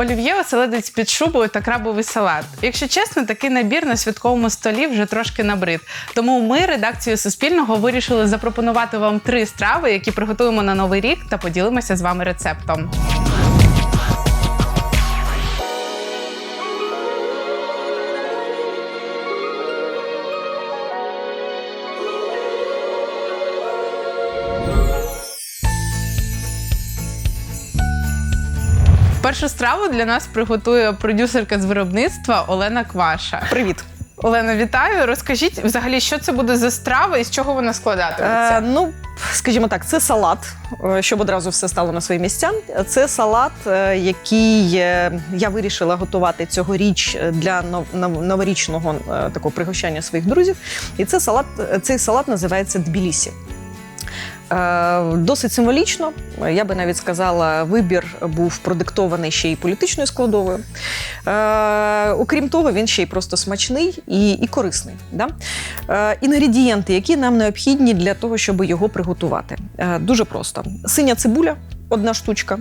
Олів'є, оселедець під шубою та крабовий салат. Якщо чесно, такий набір на святковому столі вже трошки набрид. Тому ми, редакцією Суспільного, вирішили запропонувати вам три страви, які приготуємо на новий рік та поділимося з вами рецептом. Першу страву для нас приготує продюсерка з виробництва Олена Кваша. Привіт. Олена, вітаю. Розкажіть взагалі, що це буде за страва і з чого вона складатиметься? Е, ну, скажімо так, це салат, е, щоб одразу все стало на свої місця. Це салат, е, який е, я вирішила готувати цьогоріч для нов- нов- новорічного такого пригощання своїх друзів. І це салат, цей салат називається Тбілісі. Е, Досить символічно, я би навіть сказала, вибір був продиктований ще й політичною складовою. Е, окрім того, він ще й просто смачний і, і корисний. Да? Е, інгредієнти, які нам необхідні для того, щоб його приготувати. Дуже просто: синя цибуля. Одна штучка,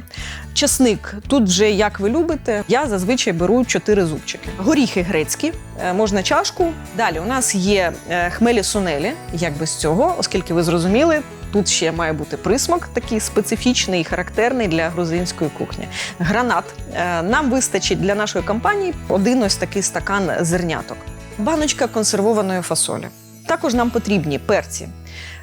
чесник. Тут вже як ви любите. Я зазвичай беру чотири зубчики. Горіхи грецькі, можна чашку. Далі у нас є хмелі сунелі, як без цього, оскільки ви зрозуміли, тут ще має бути присмак, такий специфічний і характерний для грузинської кухні. Гранат. Е, Нам вистачить для нашої компанії один ось такий стакан зерняток. Баночка консервованої фасолі. Також нам потрібні перці.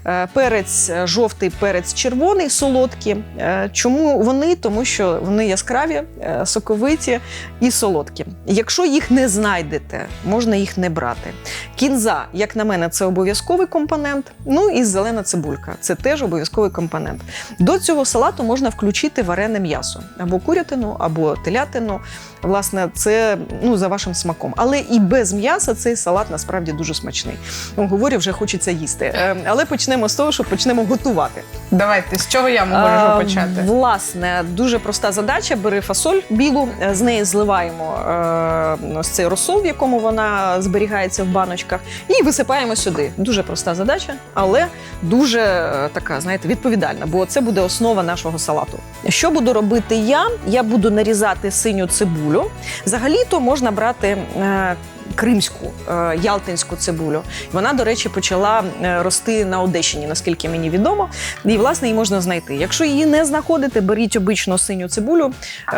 Е, Перець е, жовтий, перець червоний, солодкі. Е, Чому вони? Тому що вони яскраві, соковиті і солодкі. Якщо їх не знайдете, можна їх не брати. Кінза, як на мене, це обов'язковий компонент. Ну і зелена цибулька це теж обов'язковий компонент. До цього салату можна включити варене м'ясо або курятину, або телятину. Власне, це ну за вашим смаком. Але і без м'яса цей салат насправді дуже смачний. Ну, говорю, вже хочеться їсти. Але почнемо з того, що почнемо готувати. Давайте з чого я можу А, почати? Власне, дуже проста задача. Бери фасоль білу, е, з неї зливаємо е, ось цей розсол, в якому вона зберігається в баночках, і висипаємо сюди. Дуже проста задача, але дуже е, така, знаєте, відповідальна, бо це буде основа нашого салату. Що буду робити я? Я буду нарізати синю цибулю. Взагалі-то можна брати. е, Кримську е, ялтинську цибулю. Вона, до речі, почала е, рости на Одещині, наскільки мені відомо. І власне її можна знайти. Якщо її не знаходите, беріть обичну синю цибулю, е,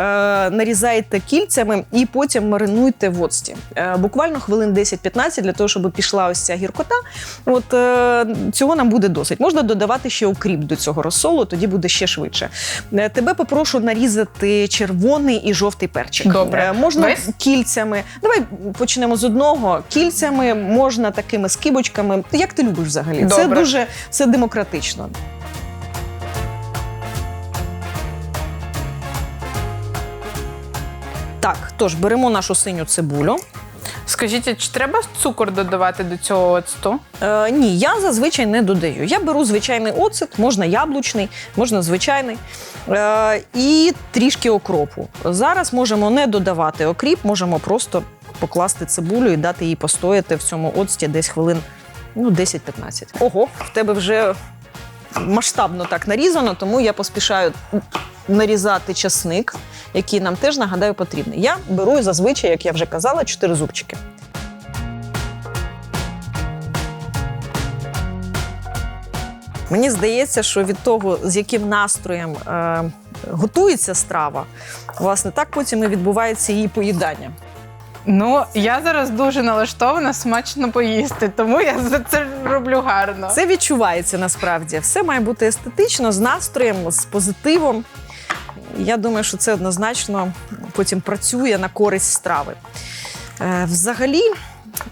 нарізайте кільцями і потім маринуйте в оцті. Буквально хвилин 10-15 для того, щоб пішла ось ця гіркота. От цього нам буде досить. Можна додавати ще укріп до цього розсолу, тоді буде ще швидше. Тебе попрошу нарізати червоний і жовтий перчик. Добре. Можна Весь? кільцями. Давай почнемо з одного. Кільцями можна такими скибочками. Як ти любиш взагалі? Це дуже це демократично. Так, тож беремо нашу синю цибулю. Скажіть, а чи треба цукор додавати до цього оцту? Е, ні, я зазвичай не додаю. Я беру звичайний оцет, можна яблучний, можна звичайний. Е, і трішки окропу. Зараз можемо не додавати окріп, можемо просто покласти цибулю і дати їй постояти в цьому оцті десь хвилин ну, 10-15. Ого, в тебе вже масштабно так нарізано, тому я поспішаю нарізати часник, який нам теж нагадаю потрібний. Я беру зазвичай, як я вже казала, 4 зубчики. Мені здається, що від того, з яким настроєм е, готується страва, власне, так потім і відбувається її поїдання. Ну, я зараз дуже налаштована смачно поїсти, тому я за це роблю гарно. Це відчувається насправді. Все має бути естетично, з настроєм, з позитивом. Я думаю, що це однозначно потім працює на користь страви. Е, взагалі,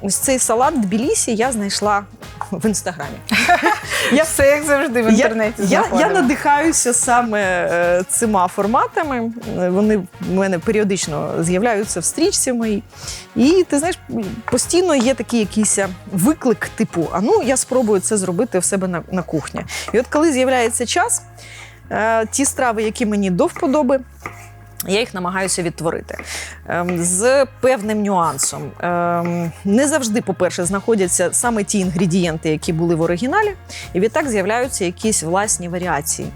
ось цей салат в Тбілісі я знайшла в інстаграмі. Я все як завжди в інтернеті Я, я, я надихаюся саме е, цими форматами. Е, Вони в мене періодично з'являються в стрічці моїй. І ти знаєш, постійно є такий якийсь виклик, типу: а ну я спробую це зробити в себе на, на кухні. І от коли з'являється час, е, ті страви, які мені до вподоби. Я їх намагаюся відтворити Ем, з певним нюансом. Ем, Не завжди, по-перше, знаходяться саме ті інгредієнти, які були в оригіналі, і відтак з'являються якісь власні варіації.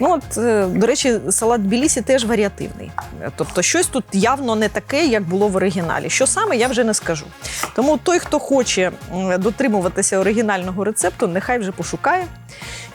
Ну, от, е, до речі, салат Білісі теж варіативний. Тобто, щось тут явно не таке, як було в оригіналі. Що саме, я вже не скажу. Тому той, хто хоче дотримуватися оригінального рецепту, нехай вже пошукає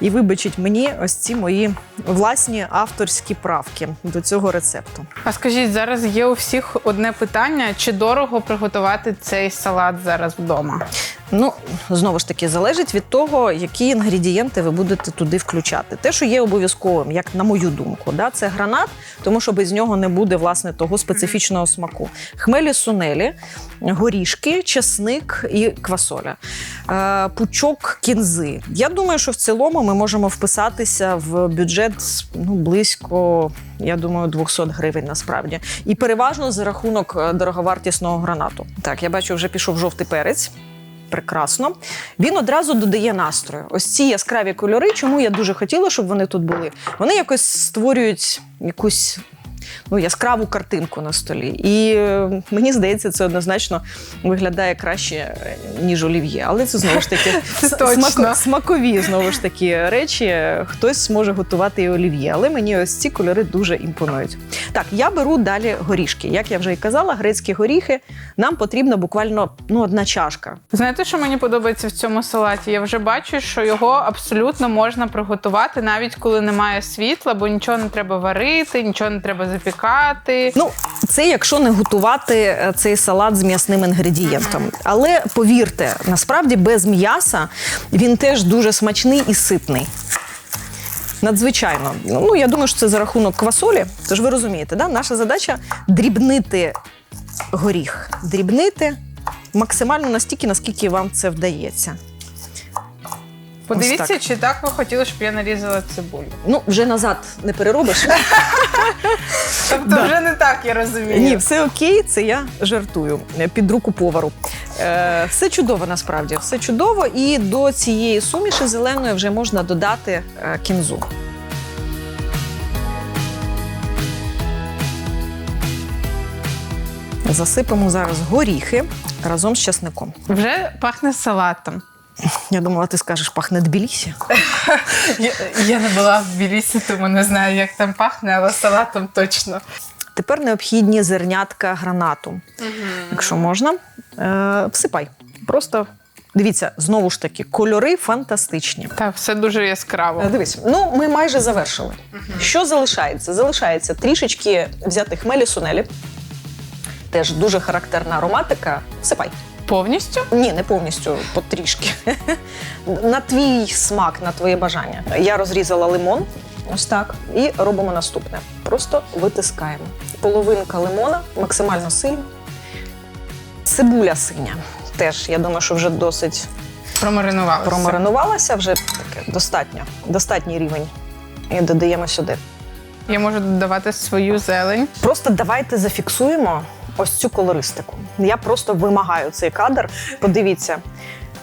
і вибачить мені ось ці мої власні авторські правки до цього рецепту. А скажіть, зараз є у всіх одне питання: чи дорого приготувати цей салат зараз вдома? Ну, знову ж таки, залежить від того, які інгредієнти ви будете туди включати. Те, що є обов'язковим, як на мою думку, да, це гранат, тому що без нього не буде власне того специфічного смаку. Хмелі сунелі, горішки, чесник і квасоля, е, пучок кінзи. Я думаю, що в цілому ми можемо вписатися в бюджет ну, близько, я думаю, 200 гривень насправді. І переважно за рахунок е, дороговартісного гранату. Так, я бачу, вже пішов жовтий перець прекрасно. Він одразу додає настрою. Ось ці яскраві кольори, чому я дуже хотіла, щоб вони тут були. Вони якось створюють якусь. Ну, яскраву картинку на столі. І е, мені здається, це однозначно виглядає краще, ніж олів'є. Але це знову ж таки смакові знову ж таки речі. Хтось може готувати і олів'є, але мені ось ці кольори дуже імпонують. Так, я беру далі горішки. Як я вже і казала, грецькі горіхи нам потрібна буквально ну, одна чашка. Знаєте, що мені подобається в цьому салаті? Я вже бачу, що його абсолютно можна приготувати, навіть коли немає світла, бо нічого не треба варити, нічого не треба запікати. Ну, це якщо не готувати е, цей салат з м'ясним інгредієнтом. Але повірте, насправді без м'яса він теж дуже смачний і ситний. Надзвичайно. Ну, я думаю, що це за рахунок квасолі. Тож ви розумієте, да? наша задача дрібнити горіх. Дрібнити максимально настільки, наскільки вам це вдається. Подивіться, так. чи так ви хотіли, щоб я нарізала цибулю. Ну, вже назад не переробиш. Тобто Да. вже не так, я розумію. Ні, все окей, це я жартую під руку повару. Е, все чудово насправді, все чудово. І до цієї суміші зеленої вже можна додати е, кінзу. Засипемо зараз горіхи разом з часником. Вже пахне салатом. Я думала, ти скажеш, пахне Тбілісі. Я, я не була в Білісі, тому не знаю, як там пахне, але салатом точно. Тепер необхідні зернятка гранату. Якщо можна, е, всипай. Просто дивіться, знову ж таки, кольори фантастичні. Так, все дуже яскраво. Е, Дивись, ну ми майже завершили. Що залишається? Залишається трішечки взяти хмелі сунелі. Теж дуже характерна ароматика. Всипай. Повністю? Ні, не повністю, потрішки. на твій смак, на твоє бажання. Я розрізала лимон. Ось так. І робимо наступне. Просто витискаємо. Половинка лимона, максимально сильно. Цибуля синя. Теж, я думаю, що вже досить Промаринувалася. промаринувалася, вже таке достатньо, достатній рівень. І додаємо сюди. Я можу додавати свою зелень. Просто давайте зафіксуємо ось цю колористику. Я просто вимагаю цей кадр. Подивіться: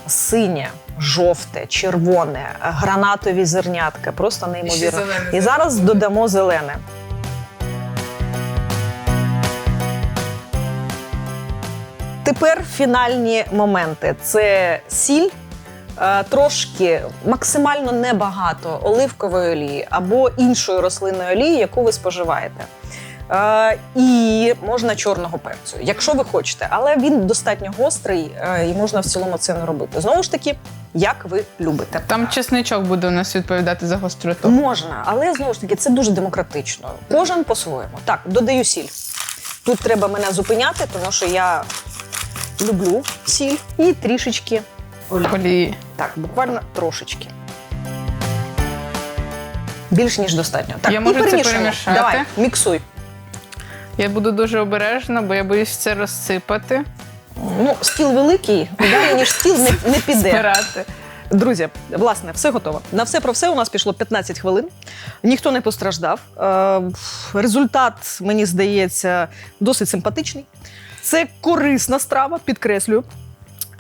синє, жовте, червоне, гранатові зернятка. Просто неймовірно. зелене І зараз зерно. додамо зелене. Тепер фінальні моменти: це сіль. е, Трошки максимально небагато оливкової олії або іншої рослинної олії, яку ви споживаєте. Е, і можна чорного перцю, якщо ви хочете, але він достатньо гострий е, і можна в цілому це не робити. Знову ж таки, як ви любите. Там чесничок буде у нас відповідати за гостроту. Можна, але знову ж таки це дуже демократично. Кожен по-своєму. Так, додаю сіль. Тут треба мене зупиняти, тому що я люблю сіль і трішечки Олії. так, буквально трошечки. Більш ніж достатньо. Так, Я і можу це перемішати? Давай, міксуй. Я буду дуже обережна, бо я боюсь це розсипати, Ну, стіл великий, далі ніж стіл не, не піде. збирати. Друзі, власне, все готово. На все про все у нас пішло 15 хвилин. Ніхто не постраждав. Е, результат, мені здається, досить симпатичний. Це корисна страва, підкреслюю.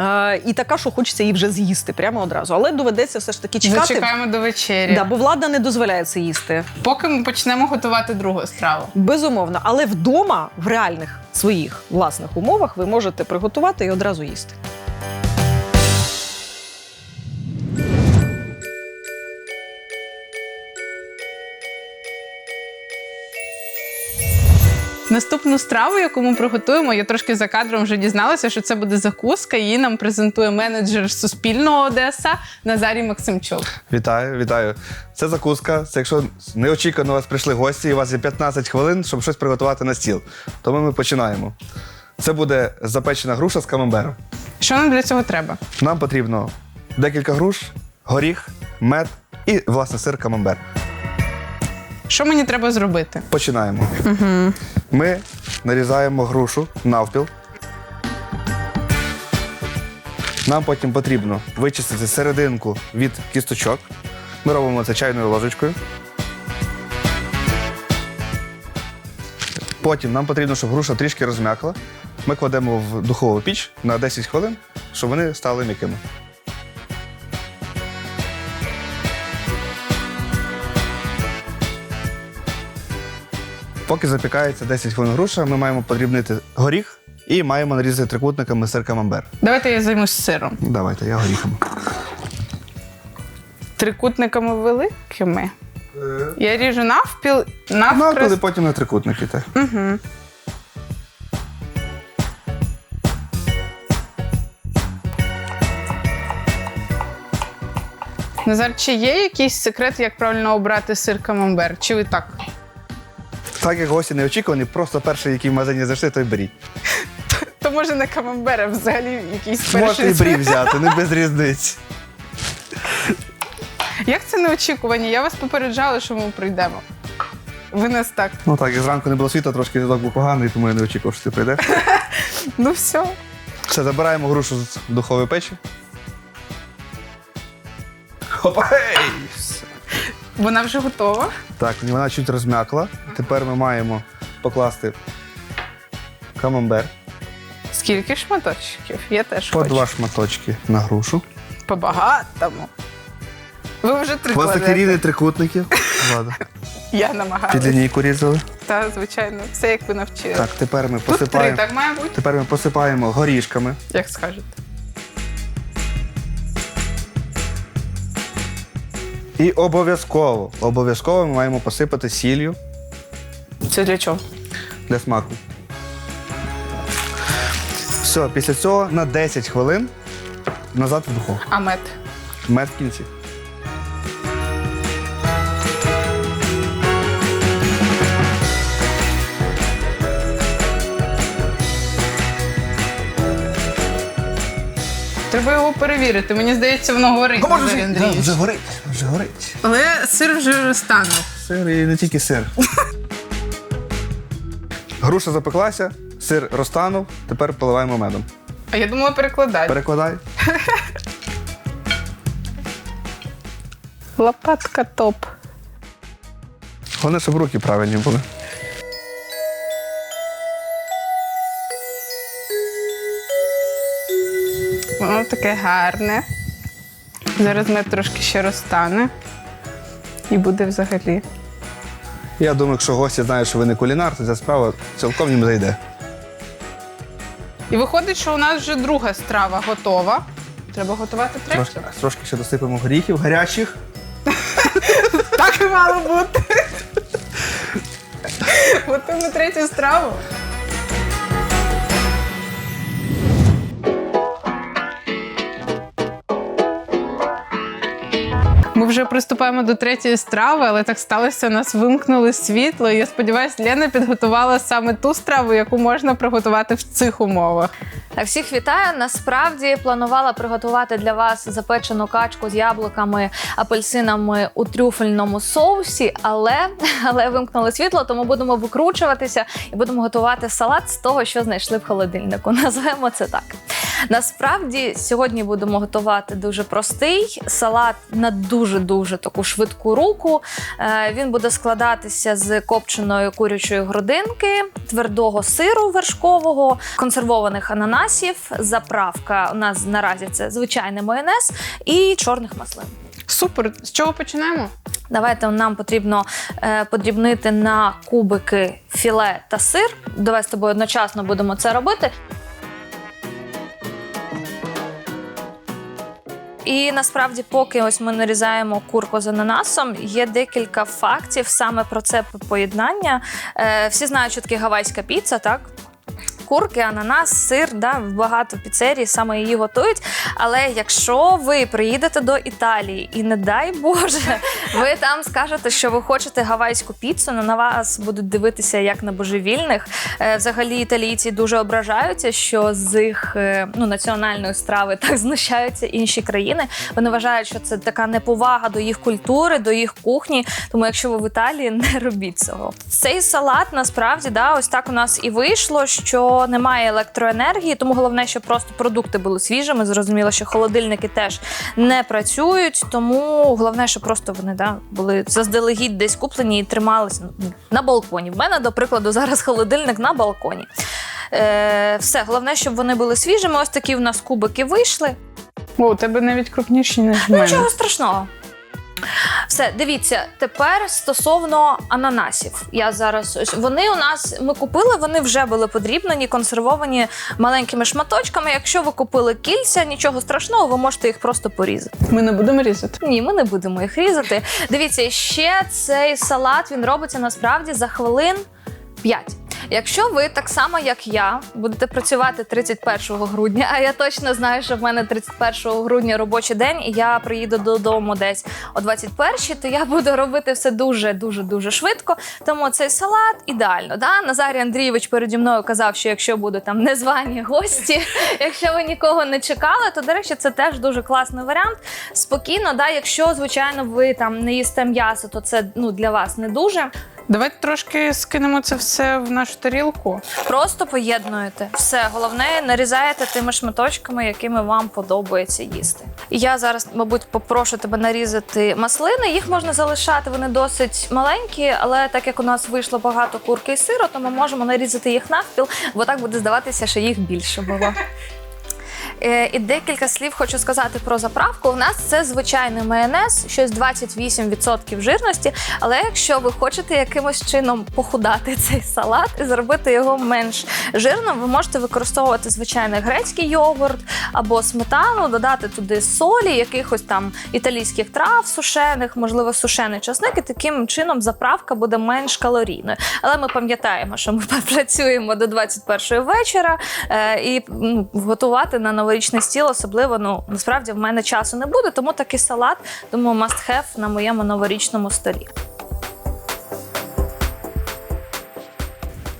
Е, і така, що хочеться її вже з'їсти прямо одразу. Але доведеться все ж таки чекати. Зачекаємо до вечері. Да, бо влада не дозволяє це їсти. Поки ми почнемо готувати другу страву. Безумовно, але вдома, в реальних своїх власних умовах, ви можете приготувати і одразу їсти. Наступну страву, яку ми приготуємо, я трошки за кадром вже дізналася, що це буде закуска. Її нам презентує менеджер Суспільного Одеса Назарій Максимчук. Вітаю, вітаю. Це закуска. Це якщо неочікувано у вас прийшли гості, і у вас є 15 хвилин, щоб щось приготувати на стіл. Тому ми починаємо. Це буде запечена груша з камамбером. Що нам для цього треба? Нам потрібно декілька груш, горіх, мед і, власне, сир камамбер. Що мені треба зробити? Починаємо. Угу. Ми нарізаємо грушу навпіл. Нам потім потрібно вичистити серединку від кісточок. Ми робимо це чайною ложечкою. Потім нам потрібно, щоб груша трішки розм'якла. Ми кладемо в духову піч на 10 хвилин, щоб вони стали м'якими. Поки запікається 10 хвилин груша, ми маємо подрібнити горіх і маємо нарізати трикутниками сир камамбер. Давайте я займусь сиром. Давайте, я горіхами. Трикутниками великими. Я ріжу навпіл, Ну, а коли навкрест. потім на трикутники. Так. Угу. Назар, чи є якийсь секрет, як правильно обрати сир камамбер? Чи ви так? Так як гості неочікувані, просто перший, який в магазині зайшли, той беріть. То може не камамбер, а взагалі якийсь Можете перший і брі взяти, не без різниці. Як це неочікувані? Я вас попереджала, що ми прийдемо. Ви нас так. Ну так, і зранку не було світла, трошки зв'язок був поганий, тому я не очікував, що ти прийдеш. Ну все. Все, забираємо грушу з духової печі. Хопа! Гей! Вона вже готова. Так, вона чуть розм'якла. Тепер ми маємо покласти камамбер. Скільки шматочків? Я теж По хочу. два шматочки на грушу. По-багатому. Ви вже три Ось такі кладете. рівні трикутники. Ладно. Я Під намагалась. лінійку різали. Та, звичайно, все як ви навчили. Так, тепер ми Тут три, посипаємо. так має бути? Тепер ми посипаємо горішками. Як скажете. І обов'язково, обов'язково ми маємо посипати сіллю Це для чого? для смаку. Все, після цього на 10 хвилин назад в духовку. А мед. Мед в кінці. Треба його перевірити. Мені здається, воно горить. Назарій Андрійович. горить, вже горить. Але сир вже розтанув. Сир і не тільки сир. Груша запеклася, сир розтанув, тепер поливаємо медом. А я думала перекладати. Перекладай. Лопатка топ. Головне, щоб руки правильні були. Воно таке гарне. Зараз мед трошки ще розтане. І буде взагалі. Я думаю, якщо гості знають, що ви не кулінар, то ця справа цілком їм зайде. І виходить, що у нас вже друга страва готова. Треба готувати третю. Трошки, трошки ще досипемо горіхів гарячих. Так і мало бути. Готуємо третю страву. Вже приступаємо до третьої страви, але так сталося, нас вимкнули світло. Я сподіваюся, Лена підготувала саме ту страву, яку можна приготувати в цих умовах. Всіх вітаю. Насправді планувала приготувати для вас запечену качку з яблуками, апельсинами у трюфельному соусі, але, але вимкнули світло, тому будемо викручуватися і будемо готувати салат з того, що знайшли в холодильнику. Назвемо це так. Насправді сьогодні будемо готувати дуже простий салат на дуже дуже дуже таку швидку руку. Е, Він буде складатися з копченої курячої грудинки, твердого сиру вершкового, консервованих ананасів. Заправка у нас наразі це звичайний майонез і чорних маслин. Супер. З чого починаємо? Давайте нам потрібно е, подрібнити на кубики філе та сир. Давай з тобою одночасно будемо це робити. І насправді, поки ось ми нарізаємо курку з ананасом, є декілька фактів саме про це поєднання. Е, всі знають, що таке гавайська піца, так? Курки, ананас, сир, да, багато піцерій саме її готують. Але якщо ви приїдете до Італії і не дай Боже, ви там скажете, що ви хочете гавайську піцу, ну, на вас будуть дивитися як на божевільних. Е, Взагалі італійці дуже ображаються, що з їх е, ну, національної страви так знущаються інші країни. Вони вважають, що це така неповага до їх культури, до їх кухні. Тому якщо ви в Італії, не робіть цього. Цей салат насправді да, ось так у нас і вийшло, що немає електроенергії, тому головне, щоб просто продукти були свіжими. Зрозуміло, що холодильники теж не працюють, тому головне, щоб просто вони да, були заздалегідь десь куплені і трималися на балконі. В мене, до прикладу, зараз холодильник на балконі. Е, все, головне, щоб вони були свіжими. Ось такі в нас кубики вийшли. О, у тебе навіть крупніші, ніж в мене. Нічого страшного. Все, дивіться, тепер стосовно ананасів. Я зараз ось вони у нас ми купили, вони вже були подрібнені, консервовані маленькими шматочками. Якщо ви купили кільця, нічого страшного, ви можете їх просто порізати. Ми не будемо різати. Ні, ми не будемо їх різати. Дивіться, ще цей салат він робиться насправді за хвилин 5. Якщо ви так само, як я, будете працювати 31 грудня, а я точно знаю, що в мене 31 грудня робочий день, і я приїду додому десь о 21-й, то я буду робити все дуже дуже дуже швидко. Тому цей салат ідеально. Да? Назарій Андрійович переді мною казав, що якщо будуть там незвані гості, якщо ви нікого не чекали, то до речі, це теж дуже класний варіант. Спокійно, да, якщо звичайно ви там не їсте м'ясо, то це ну для вас не дуже. Давайте трошки скинемо це все в нашу тарілку. Просто поєднуєте все. Головне, нарізаєте тими шматочками, якими вам подобається їсти. Я зараз, мабуть, попрошу тебе нарізати маслини. Їх можна залишати, вони досить маленькі, але так як у нас вийшло багато курки і сиру, то ми можемо нарізати їх навпіл, бо так буде здаватися, що їх більше було. Е, І декілька слів хочу сказати про заправку. У нас це звичайний майонез, щось 28% жирності. Але якщо ви хочете якимось чином похудати цей салат і зробити його менш жирним, ви можете використовувати звичайний грецький йогурт або сметану, додати туди солі, якихось там італійських трав, сушених, можливо, сушений часник, і таким чином заправка буде менш калорійною. Але ми пам'ятаємо, що ми працюємо до 21 вечора е, і готувати на новорічний стіл, особливо ну насправді в мене часу не буде, тому такий салат, думаю, must have на моєму новорічному столі.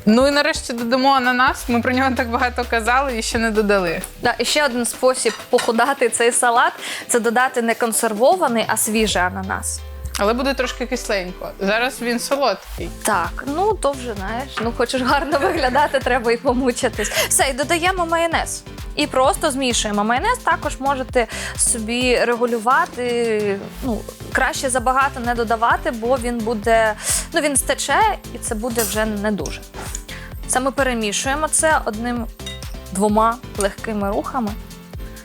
Ну і нарешті додамо ананас. Ми про нього так багато казали і ще не додали. Да, і ще один спосіб похудати цей салат це додати не консервований, а свіжий ананас. Але буде трошки кисленько. Зараз він солодкий. Так, ну то вже знаєш, ну хочеш гарно виглядати, треба і помучитись. Все, і додаємо майонез. І просто змішуємо. Майонез також можете собі регулювати. Ну, краще забагато не додавати, бо він буде, ну він стече, і це буде вже не дуже. Ми перемішуємо це одним двома легкими рухами.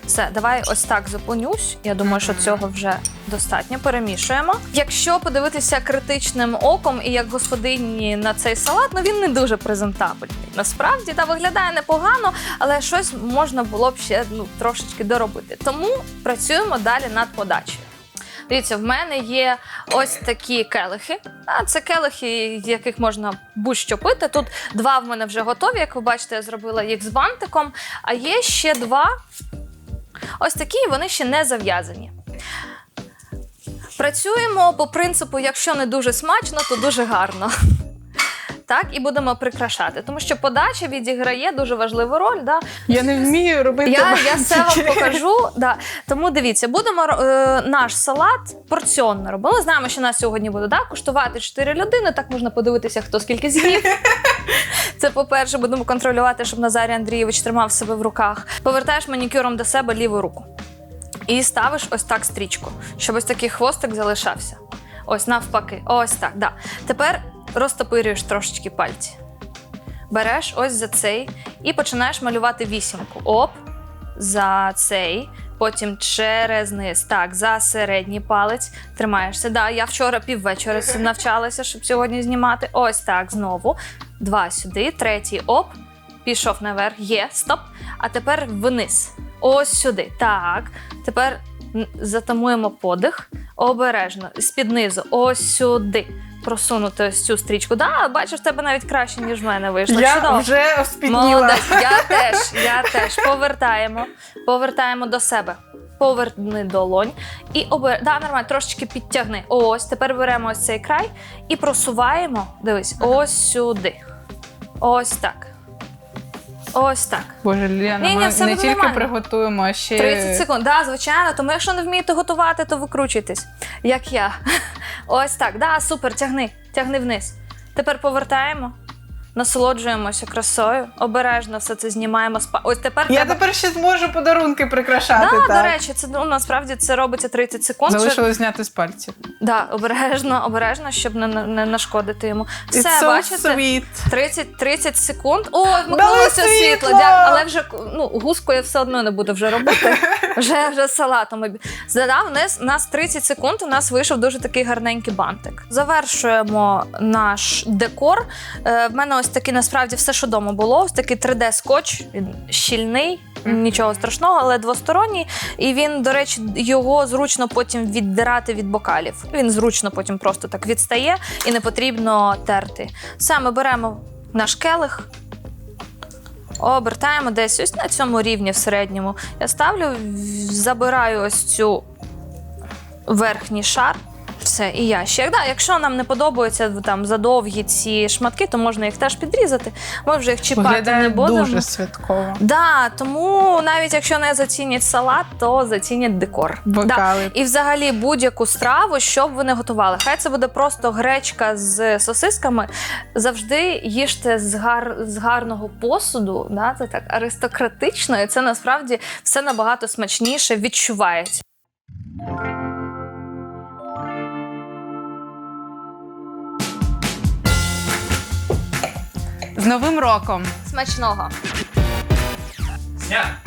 Все, давай ось так зупинюсь. Я думаю, що цього вже достатньо. Перемішуємо. Якщо подивитися критичним оком і як господині на цей салат, ну він не дуже презентабельний. Насправді та виглядає непогано, але щось можна було б ще ну, трошечки доробити. Тому працюємо далі над подачею. Дивіться, в мене є ось такі келихи. А це келихи, яких можна будь-що пити. Тут два в мене вже готові. Як ви бачите, я зробила їх з бантиком. А є ще два ось такі, вони ще не зав'язані. Працюємо по принципу: якщо не дуже смачно, то дуже гарно. Так, і будемо прикрашати, тому що подача відіграє дуже важливу роль. Да? Я не вмію робити. Я, я все вам покажу. Да. Тому дивіться, будемо е, наш салат порціонно робити. Ми знаємо, що нас сьогодні буде да, куштувати 4 людини. Так можна подивитися, хто скільки з'їв. Це по-перше, будемо контролювати, щоб Назарій Андрійович тримав себе в руках. Повертаєш манікюром до себе ліву руку. І ставиш ось так стрічку, щоб ось такий хвостик залишався. Ось навпаки. Ось так. Да. Тепер розтопирюєш трошечки пальці. Береш ось за цей і починаєш малювати вісімку. Оп, за цей, потім через низ. Так, за середній палець тримаєшся. Да, я вчора піввечора навчалася, щоб сьогодні знімати. Ось так знову. Два сюди, третій оп. Пішов наверх, є, стоп. А тепер вниз. Ось сюди. Так. Тепер затамуємо подих. Обережно. З-під низу. Ось сюди. Просунути ось цю стрічку. Да, бачиш, в тебе навіть краще, ніж в мене вийшло. Я Чудово. вже спітніла. Молодець, я теж, я теж. Повертаємо, повертаємо до себе. Поверни долонь і обер... да, нормально, трошечки підтягни. Ось, тепер беремо ось цей край і просуваємо. Дивись, ось сюди. Ось так. Ось так. Боже, Ліана, Ні-ні, ми все не буде тільки нормально. приготуємо, а ще 30 секунд. Да, звичайно. Тому якщо не вмієте готувати, то викручуйтесь, як я. Ось так. Да, супер, тягни, тягни вниз. Тепер повертаємо, насолоджуємося красою, обережно все це знімаємо. з па- Ось тепер Я треба... тепер ще зможу подарунки прикрашати. Да, так. до речі, це ну, насправді це робиться 30 секунд. Щоб... Залишилось зняти з пальців. Да, обережно, обережно, щоб не, не, не нашкодити йому. Все, It's so бачите? sweet. 30, 30 секунд. О, вмикнулося Дали світло. світло! Дя- Але вже ну, гуску я все одно не буду вже робити. Вже вже салатом. обі- Задав нас, нас 30 секунд. У нас вийшов дуже такий гарненький бантик. Завершуємо наш декор. Е, в мене ось такий насправді все, що вдома було. Ось такий 3D-скотч. Він щільний. Нічого страшного, але двосторонній. І він, до речі, його зручно потім віддирати від бокалів. Він зручно потім просто так відстає і не потрібно терти. Все, ми беремо наш келих, обертаємо десь ось на цьому рівні в середньому. Я ставлю, забираю ось цю верхній шар. Все, і ящик. Да, якщо нам не подобаються там задовгі ці шматки, то можна їх теж підрізати. Ми вже їх чіпати Виглядає не будемо. дуже святково. Да, тому навіть якщо не зацінять салат, то зацінять декор. Бокали. І взагалі будь-яку страву, що б ви не готували. Хай це буде просто гречка з сосисками. Завжди їжте з, гар... з гарного посуду, да, це так аристократично, і це насправді все набагато смачніше відчувається. З Новим роком! Смачного! Сня!